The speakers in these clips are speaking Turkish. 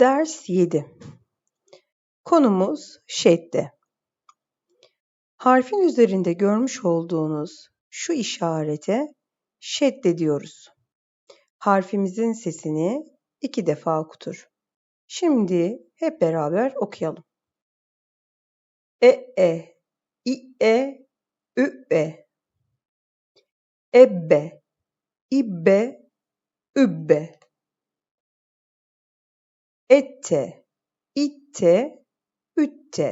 Ders 7 Konumuz şedde. Harfin üzerinde görmüş olduğunuz şu işarete şedde diyoruz. Harfimizin sesini iki defa okutur. Şimdi hep beraber okuyalım. E e, i e, ü e. Ebbe, ibbe, übbe ette, itte, ütte,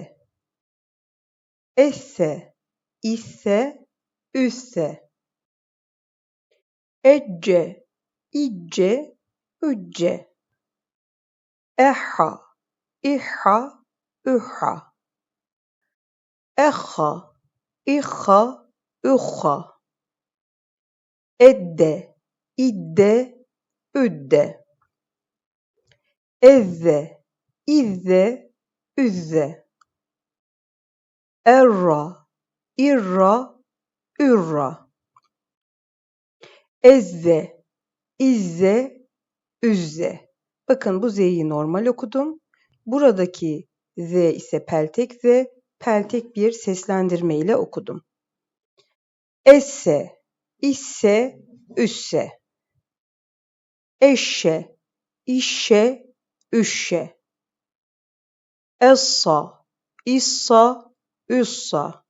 esse, isse, üsse, ecce, icce, ücce, ehha, ihha, ühha, ehha, ihha, ühha, edde, idde, üdde. Ezze, izze, üzze. Erra, irra, ürra. Ezze, izze, üzze. Bakın bu Z'yi normal okudum. Buradaki Z ise peltek Z, peltek bir seslendirme ile okudum. Esse, isse, üsse. Eşşe, işşe, üşşe. Essa, issa, üssa.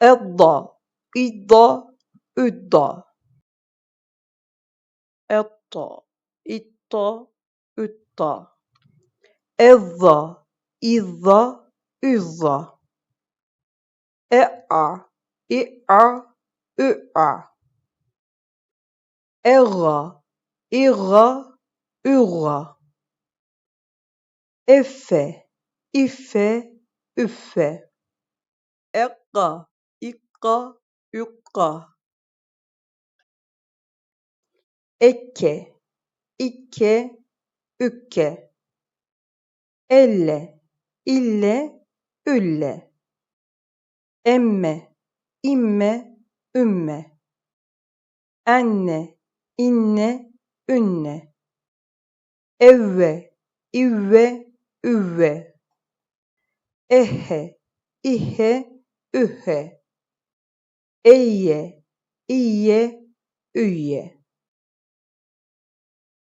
Edda, idda, üdda. Etta, itta, ütta. Ezza, izza, üzza. E'a, i''a, ü'a. Egga, igga, Ura. Effe, iffe, üffe. Ekka, ikka, yukka. Ekke, ikke, ükke. Elle, ille, ülle. Emme, imme, ümme. Enne, inne, ünne evve, ivve, üvve, ehhe, ihe, ühe, eyye, iyye, üyye.